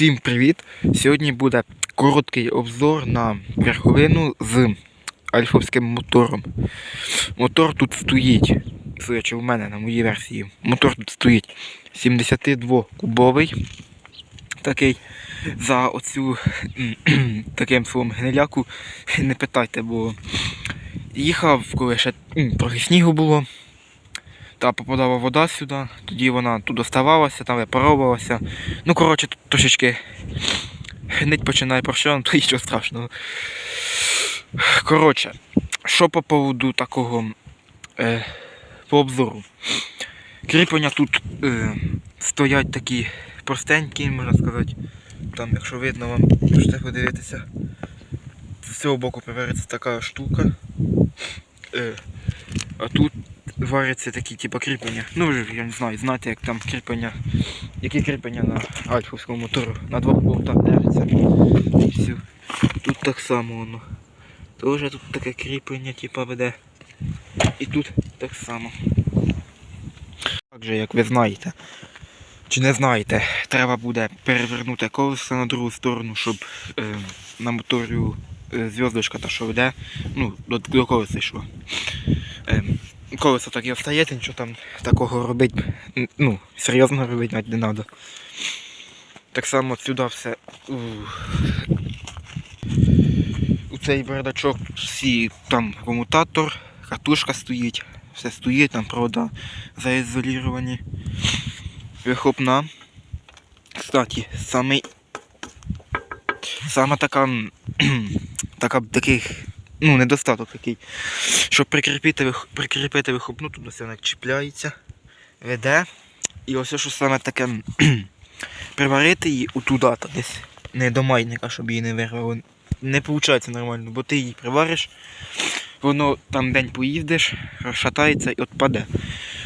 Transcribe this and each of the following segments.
Всім привіт! Сьогодні буде короткий обзор на верховину з альфовським мотором. Мотор тут стоїть, судячи в мене на моїй версії. Мотор тут стоїть 72-кубовий. Такий за оцю таким словом гниляку не питайте, бо їхав, коли ще трохи снігу було. Та попадала вода сюди, тоді вона тут доставалася, там випаровувалася. Ну, коротше, тут трошечки гнить починає прощон, то нічого страшного. Коротше, що по поводу такого е, по обзору. Кріплення тут е, стоять такі простенькі, можна сказати. Там, якщо видно вам, можете подивитися. З цього боку повернеться така штука. Е, а тут варяться такі типу кріплення. Ну я не знаю, знаєте, як там кріплення, які кріплення на альфовському мотору на двох болтах держаться. І все. Тут так само воно. Тоже тут таке кріплення, типу, веде. І тут так само. Так же, як ви знаєте. Чи не знаєте, треба буде перевернути колесо на другу сторону, щоб е, на моторі е, зв'язочка та що веде, ну, до, до колеса йшло. Е, колесо так і остається, нічого там такого робити, ну, серйозно робити навіть не треба. Так само сюди все у, цей бардачок всі там комутатор, катушка стоїть, все стоїть, там провода заізоліровані. Вихлопна. Кстати, самий саме така, така таких, ну, недостаток такий. Щоб прикріпити, прикріпити вихлопну, тут вона чіпляється, веде. І ось що саме таке приварити її отуда та десь. Не до майника, щоб її не вирвало. Не виходить нормально, бо ти її привариш, воно там день поїздиш, розшатається і отпаде.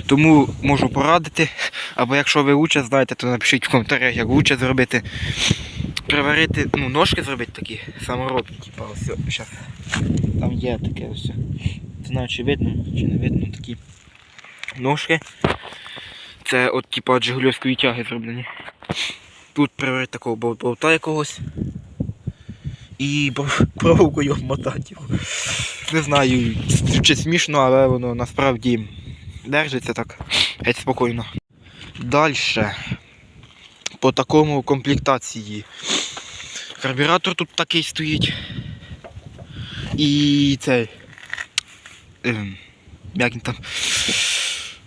Тому можу порадити, або якщо ви лучше знаєте, то напишіть в коментарях, як лучше зробити. Приварити, ну, ножки зробити такі саморобні, типа ось зараз. Там є таке ось. Не знаю, чи видно, чи не видно такі ножки. Це от типа от Жигульовської тяги зроблені. Тут приварити такого бол- болта якогось. І проволокою обмотати. Не знаю, чи смішно, але воно насправді держиться так геть спокійно. Далі. По такому комплектації. Карбюратор тут такий стоїть. І цей. Ем, як він там.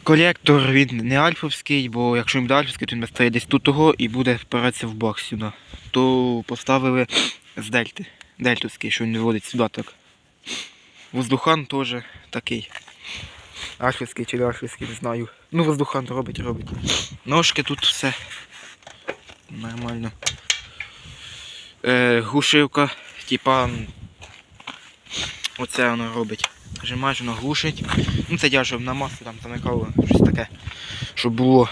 Колектор він не альфовський, бо якщо він буде альфовський, то він стоїть десь тут того і буде впиратися в бак сюди. То поставили з дельти. Дельтовський, що він вводить сюди так. Воздухан теж такий. Альфовський чи не альфовський, не знаю. Ну, воздухан робить, робить. Ножки тут все нормально. Е, глушилка, типа. Оце воно робить. Нажимаєш, воно глушить. Ну це я щоб на масу там замикало, щось таке, щоб було.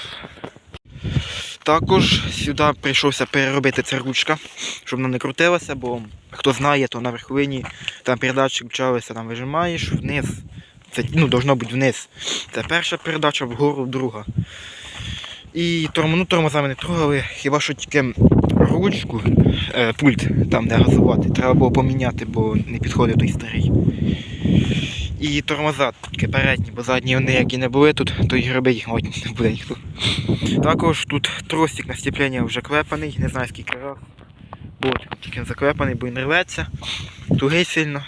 Також сюди прийшовся переробити ця ручка, щоб вона не крутилася, бо хто знає, то на верховині там передатчик включалися, там вижимаєш вниз. Це ну, должно бути вниз. Це перша передача, вгору друга. І торм, ну, тормозами не трогали, хіба що тільки ручку, е, пульт там, де газувати, треба було поміняти, бо не підходить той старий. І тормоза тільки передні, бо задні вони як і не були тут, то й робити їх не буде ніхто. Також тут тросик на стіплення вже клепаний, не знаю скільки раз. От, тільки він заклепаний, бо він рветься. Тугий сильно.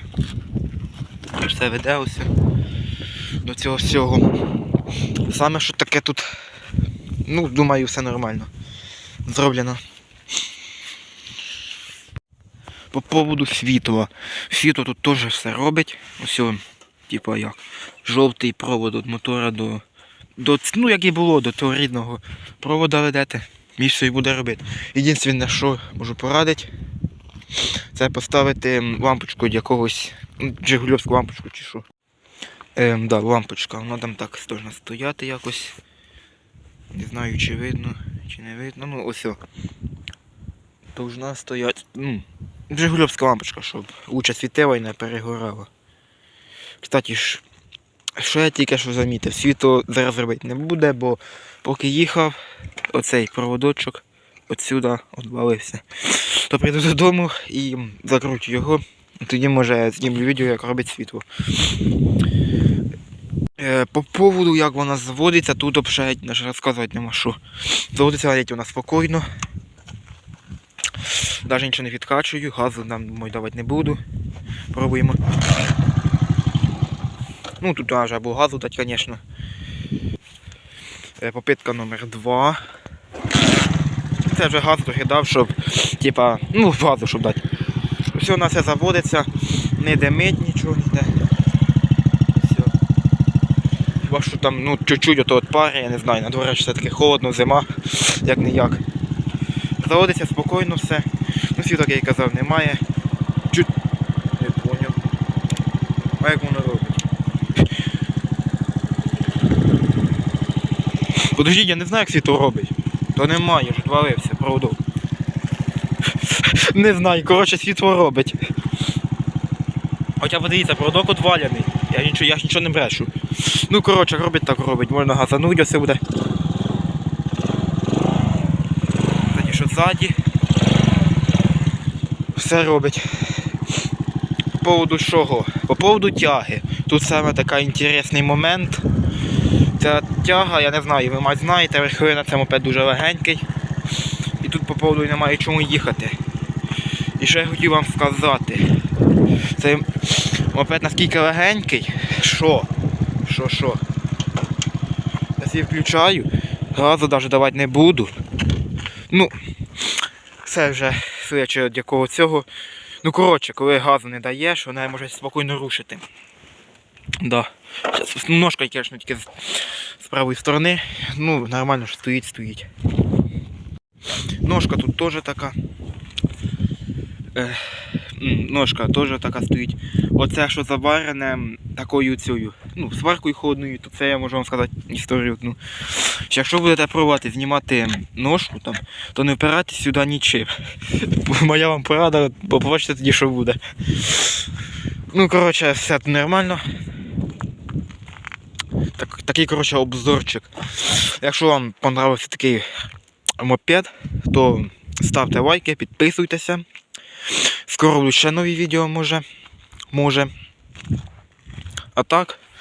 Все веде усе до цього всього. Саме що таке тут, ну, думаю, все нормально. Зроблено. По поводу світла. Світло тут теж все робить. Ось, о, типа як. Жовтий провод від мотора до. до ну, як і було, до того рідного провода ведете. Все і буде робити. Єдине, що можу порадити, це поставити лампочку від якогось. м, Жигульовську лампочку чи що. Ем, да, лампочка, вона там так должна стояти якось. Не знаю, чи видно, чи не видно. Ну, ось. Должна стояти. Ну, Жигульовська лампочка, щоб лучше світила і не перегорала. Кстати що я тільки що замітив, світло зараз робити не буде, бо поки їхав, оцей проводочок отсюда відвалився. То прийду додому і закручу його. Тоді може знімлю відео, як робить світло. Е, По поводу, як вона зводиться, тут взагалі розказувати нема що. Заводиться навіть вона спокійно. Навіть нічого не відкачую, газу нам давати не буду. Пробуємо. Ну тут аж або газу дати, звісно. Е, Попитка номер 2. Це вже газ трохи дав, щоб, типа, ну, газу, щоб дати. Все у нас все заводиться, не димить нічого, ніде. Все. Хіба що там, ну, чуть-чуть ото от пари, я не знаю, на дворі все таки холодно, зима, як не як. Заводиться спокійно все. Світок, як я казав, немає. Чуть. Не поняв. А як воно робить? Подождіть, я не знаю, як світло робить. То немає, ж відвалився, правду. Не знаю, коротше, світло робить. Хоча подивіться, продок відваляний. Я нічого, я ж нічого не брешу. Ну, коротше, робить так робить. Можна газануть, все буде. Тоді що ззаді. Все робить. По поводу чого? По поводу тяги. Тут саме такий інтересний момент. Ця тяга, я не знаю, ви мать знаєте, верховина на цьому мопед дуже легенький. І тут по поводу немає чому їхати. І що я хотів вам сказати. Цей мопед наскільки легенький, що? Що, що? Я собі включаю, газу навіть давати не буду. Ну, це вже судячи від якого цього. Ну, коротше, коли газу не даєш, вона може спокійно рушити. Да. Щас, ну, ножка, звісно, тільки з, правої сторони. Ну, нормально що стоїть, стоїть. Ножка тут теж така. Ножка теж така стоїть. Оце, що заварене такою цією, ну, сваркою холодною, то це я можу вам сказати історію одну. Що Якщо будете пробувати знімати ножку, там, то не впирайтесь сюди нічим. Моя вам порада, бо побачите тоді, що буде. Ну, коротше, все нормально. Так, такий, коротше, обзорчик. Якщо вам понравився такий мопед, то ставте лайки, підписуйтеся. Скоро ще нові відео, може. Може. А так,